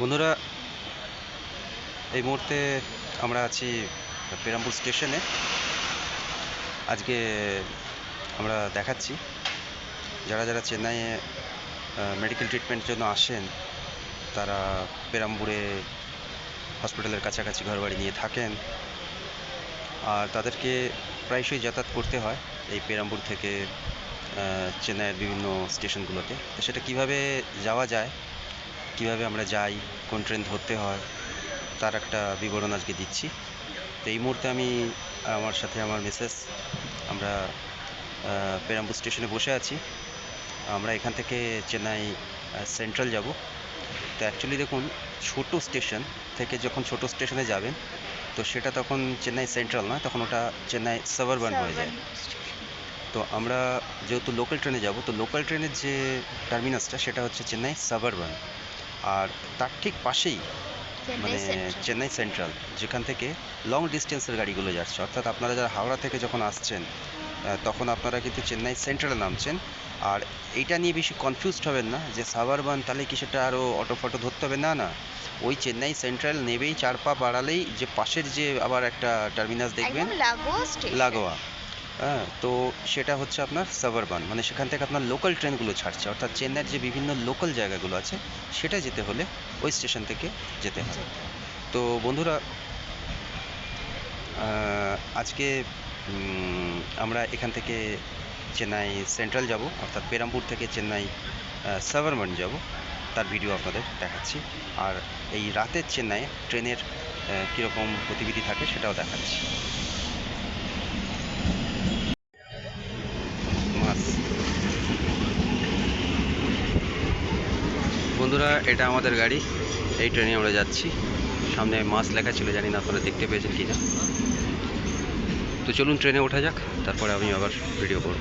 বন্ধুরা, এই মুহূর্তে আমরা আছি পেরামপুর স্টেশনে। আজকে আমরা দেখাচ্ছি, যারা যারা চেন্নাইয়ে মেডিকেল ট্রিটমেন্টের জন্য আসেন, তারা পেরাম্বুরে হসপিটালের কাছাকাছি ঘরবাড়ি নিয়ে থাকেন। আর তাদেরকে প্রায়শই যাতায়াত করতে হয় এই পেরাম্বুর থেকে চেন্নাইয়ের বিভিন্ন স্টেশনগুলোতে। তো সেটা কীভাবে যাওয়া যায় কীভাবে আমরা যাই কোন ট্রেন ধরতে হয় তার একটা বিবরণ আজকে দিচ্ছি। তো এই মুহূর্তে আমি আমার সাথে আমার মিসেস আমরা আহ, পেরাম্বুর স্টেশনে বসে আছি। আমরা এখান থেকে চেন্নাই সেন্ট্রাল যাব। তো অ্যাকচুয়ালি দেখুন ছোট স্টেশন থেকে যখন ছোট স্টেশনে যাবেন তো সেটা তখন চেন্নাই সেন্ট্রাল না তখন ওটা চেন্নাই সাবারবান হয়ে যায়। তো আমরা যেহেতু লোকাল ট্রেনে যাব তো লোকাল ট্রেনের যে টার্মিনাসটা সেটা হচ্ছে চেন্নাই সাবারবান আর তার ঠিক পাশেই মানে চেন্নাই সেন্ট্রাল যেখান থেকে লং ডিস্টেন্সের গাড়িগুলো যাচ্ছে। অর্থাৎ আপনারা যারা হাওড়া থেকে যখন আসছেন তখন আপনারা কিন্তু চেন্নাই সেন্ট্রালে নামছেন। আর এইটা নিয়ে বেশি কনফিউজড হবেন না যে সাবারবান তাহলে কি সেটা আরও অটো ফটো ধরতে হবে? না না। ওই চেন্নাই সেন্ট্রাল নেবেই চার পা বাড়ালেই যে পাশের যে আবার একটা টার্মিনাস দেখবেন লাগোয়া। হ্যাঁ তো সেটা হচ্ছে আপনার সাবারবান মানে সেখান থেকে আপনার লোকাল ট্রেনগুলো ছাড়ছে। অর্থাৎ চেন্নাইয়ের যে বিভিন্ন লোকাল জায়গাগুলো আছে, সেটা যেতে হলে ওই স্টেশন থেকে যেতে হয়। তো বন্ধুরা আজকে আমরা এখান থেকে চেন্নাই সেন্ট্রাল যাব, অর্থাৎ পেরামপুর থেকে চেন্নাই সাবারবান যাব। তার ভিডিও আপনাদের দেখাচ্ছি। আর এই রাতের চেন্নাই ট্রেনের কীরকম গতিবিধি থাকে সেটাও দেখাচ্ছি। বন্ধুরা, এটা আমাদের গাড়ি। এই ট্রেনে আমরা যাচ্ছি। সামনে মাছ লেখা ছিল, জানি না আপনারা দেখতে পেয়েছেন কি না তো চলুন ট্রেনে ওঠা যাক, তারপরে আমি আবার ভিডিও করব।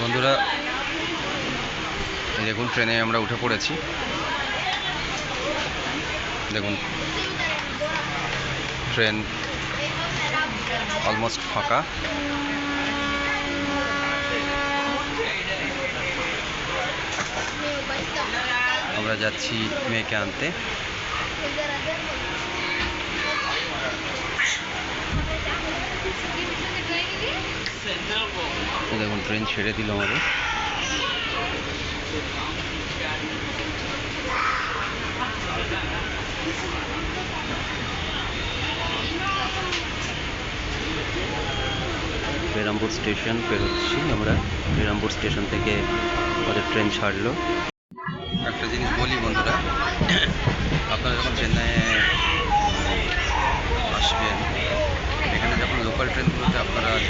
বন্ধুরা, দেখুন ট্রেনে আমরা উঠে পড়েছি। দেখুন ট্রেন অলমোস্ট ফাঁকা। আমরা যাচ্ছি মেয়েকে আনতে। দেখুন ট্রেন ছেড়ে দিল আমাদের। বেরামপুর স্টেশন পেরোচ্ছি আমরা। পেরামপুর স্টেশন থেকে আমাদের ট্রেন ছাড়লো।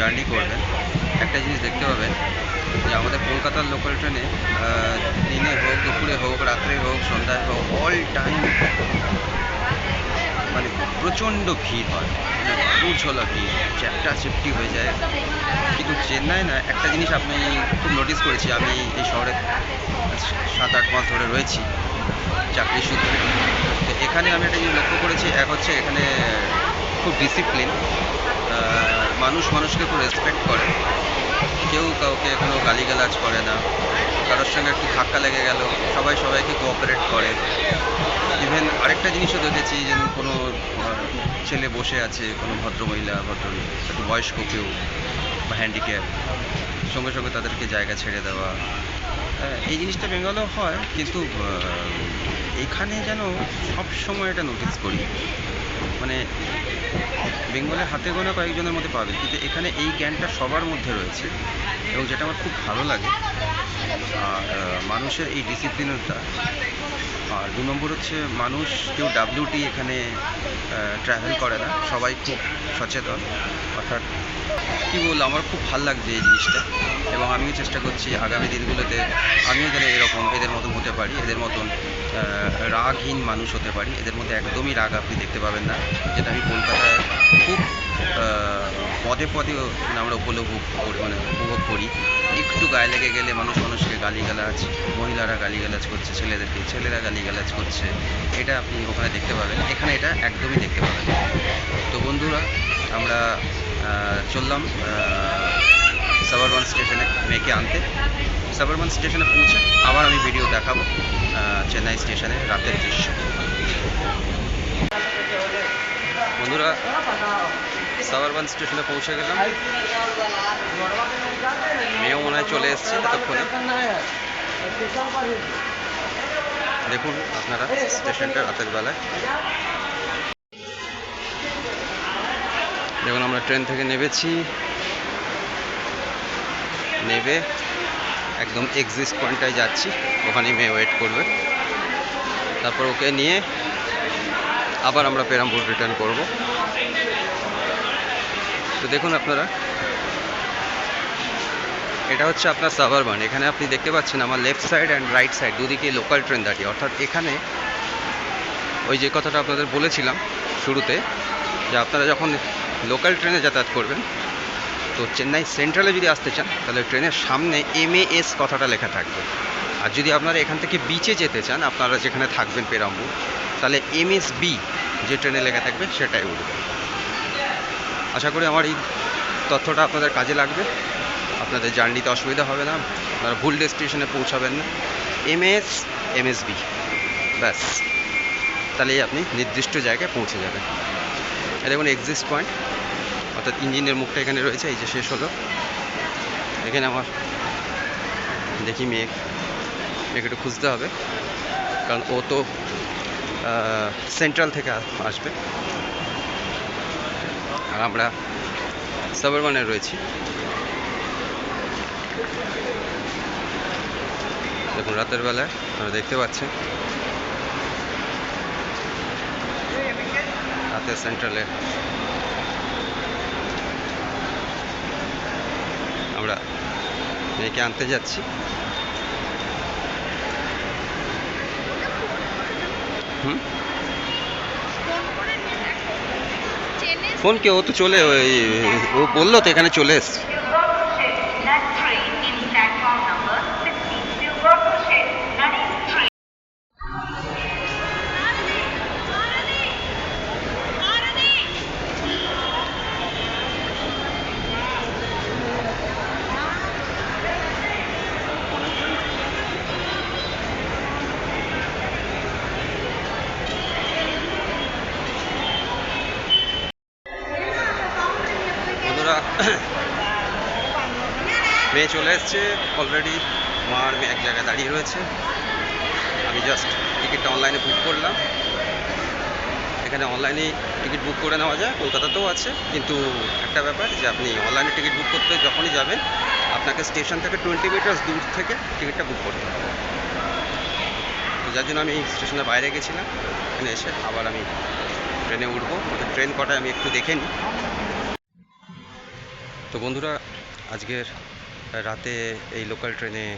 জার্নি করবেন। একটা জিনিস দেখতে পাবেন যে আমাদের কলকাতার লোকাল ট্রেনে দিনে হোক, দুপুরে হোক, রাত্রে হোক, সন্ধ্যায় হোক অল টাইম মানে প্রচণ্ড ভিড় হয়। মানে ঝোলা ভিড়। চ্যাপটা চিপটি হয়ে যায়। কিন্তু চেন্নাই না, একটা জিনিস আপনি খুব নোটিস করেছি, আমি এই শহরে সাত আট মাস ধরে রয়েছি চাকরি সূত্রে। তো এখানে আমি একটা জিনিস লক্ষ্য করেছি, এক হচ্ছে এখানে খুব ডিসিপ্লিন মানুষ মানুষকে খুব রেসপেক্ট করে। কেউ কাউকে কোনো গালিগালাজ করে না। কারোর সঙ্গে একটু ধাক্কা লেগে গেল সবাই সবাইকে কোঅপারেট করে। ইভেন আরেকটা জিনিসও দেখেছি যে কোনো ছেলে বসে আছে কোনো ভদ্রমহিলা ভদ্র একটু বয়স্ক কেউ বা হ্যান্ডিক্যাপ সঙ্গে সঙ্গে তাদেরকে জায়গা ছেড়ে দেওয়া। হ্যাঁ, এই জিনিসটা বেঙ্গলেও হয় কিন্তু এখানে যেন সব সময় এটা নোটিস করি। মানে বেঙ্গলের হাতে গোনা কয়েকজনের মধ্যে পাবেন কিন্তু এখানে এই জ্ঞানটা সবার মধ্যে রয়েছে এবং যেটা আমার খুব ভালো লাগে। মানুষের এই ডিসিপ্লিনটা আর দু নম্বর হচ্ছে মানুষ, কেউ ডাব্লিউটি এখানে ট্রাভেল করে না। সবাই খুব সচেতন। অর্থাৎ, কী বলব, আমার খুব ভালো লাগছে এই জিনিসটা। এবং আমিও চেষ্টা করছি আগামী দিনগুলোতে, আমিও যেন এরকম এদের মতন হতে পারি, এদের মতন রাগহীন মানুষ হতে পারি। এদের মধ্যে একদমই রাগ আপনি দেখতে পাবেন না। যেটা আমি কলকাতায় খুব পদে পদে আমরা উপলভোগ করি মানে উপভোগ করি। একটু গায়ে লেগে গেলে মানুষ মানুষকে গালিগালাজ, মহিলারা গালিগালাজ করছে, ছেলেদেরকে, ছেলেরা গালিগালাজ করছে। এটা আপনি ওখানে দেখতে পাবেন। এখানে এটা একদমই দেখতে পাবেন। তো বন্ধুরা, আমরা চললাম সাবারবান স্টেশনে মেয়েকে আনতে। সাবারবান স্টেশনে পৌঁছে আবার আমি ভিডিও দেখাবো চেন্নাই স্টেশনে রাতের দৃশ্য। বন্ধুরা সাবারবান স্টেশনে পৌঁছে গেলাম। মেয়েও মনে হয় চলে এসছে এতক্ষণে দেখুন আপনারা স্টেশনটা রাতের বেলায়। দেখুন, আমরা ট্রেন থেকে নেমেছি। নেবে একদম এক্সিস্ট পয়েন্টটায় যাচ্ছি। ওখানেই মেয়ে ওয়েট করবে। তারপর ওকে নিয়ে আবার আমরা পেরামপুর রিটার্ন করব। তো দেখুন আপনারা। এটা হচ্ছে আপনার সাবারবান এখানে আপনি দেখতে পাচ্ছেন আমার left side and right side দুদিকে লোকাল ট্রেন দাঁড়িয়ে। অর্থাৎ এখানে ওই যে কথাটা আপনাদের বলেছিলাম শুরুতে, যে আপনারা যখন লোকাল ট্রেনে যাতায়াত করবেন, তো চেন্নাই সেন্ট্রালে যদি আসতে চান, তাহলে ট্রেনের সামনে এম এস কথাটা লেখা থাকবে। আর যদি আপনারা এখান থেকে বিচে যেতে চান, আপনারা যেখানে থাকবেন পেরাম্বুর, তাহলে এম এস বি যে ট্রেনে লেখা থাকবে, সেটাই উঠবে। আশা করি আমার এই তথ্যটা আপনাদের কাজে লাগবে। আপনাদের জার্নিতে অসুবিধা হবে না। আপনারা ভুল ডেস্টিনেশনে পৌঁছাবেন না। M S M S B ব্যাস। তাহলেই আপনি নির্দিষ্ট জায়গায় পৌঁছে যাবেন। এই দেখুন এক্সিস্ট পয়েন্ট অর্থাৎ ইঞ্জিনের মুখটা এখানে রয়েছে, এই যে শেষ হলো। এখানে আমার দেখি মেয়ে মেয়েকে একটু খুঁজতে হবে। কারণ ও তো সেন্ট্রাল থেকে আসবে। আর আমরা সাবারমানে রয়েছি। দেখুন, রাতের বেলায় আপনারা দেখতে পাচ্ছেন। রাতের সেন্ট্রালে আমরা মেয়েকে আনতে যাচ্ছি। হুম? ফোন কে ও তো চলে ও বলল তো এখানে চলে এসছে। মেয়ে চলে এসছে। অলরেডি আমার এক জায়গায় দাঁড়িয়ে রয়েছে। আমি জাস্ট টিকিটটা অনলাইনে বুক করলাম। এখানে অনলাইনে টিকিট বুক করে নেওয়া যায়। কলকাতাতেও আছে। কিন্তু একটা ব্যাপার যে আপনি অনলাইনে টিকিট বুক করতে যখনই যাবেন, আপনাকে স্টেশন থেকে টোয়েন্টি মিটার্স দূর থেকে টিকিটটা বুক করতে হবে। তো যার জন্য আমি স্টেশনের বাইরে গেছিলাম। এখানে এসে আবার আমি ট্রেনে উঠবো। ট্রেন কটায় আমি একটু দেখে নিই। তো বন্ধুরা, আজকের রাতে এই লোকাল ট্রেনে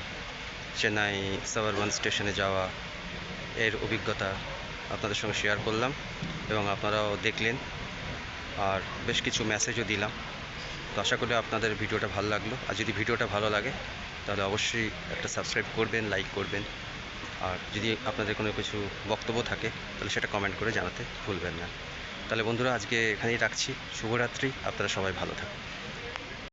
চেন্নাই সাবারবান স্টেশনে যাওয়া এর অভিজ্ঞতা আপনাদের সঙ্গে শেয়ার করলাম এবং আপনারাও দেখলেন। আর বেশ কিছু মেসেজও দিলাম। তো আশা করি আপনাদের ভিডিওটা ভালো লাগল। আর যদি ভিডিওটা ভালো লাগে, তাহলে অবশ্যই একটা সাবস্ক্রাইব করবেন লাইক করবেন। আর যদি আপনাদের কোনো কিছু বক্তব্য থাকে, তাহলে সেটা কমেন্ট করে জানাতে ভুলবেন না। তাহলে বন্ধুরা, আজকে এখানেই রাখছি। শুভরাত্রি। আপনারা সবাই ভালো থাকুন।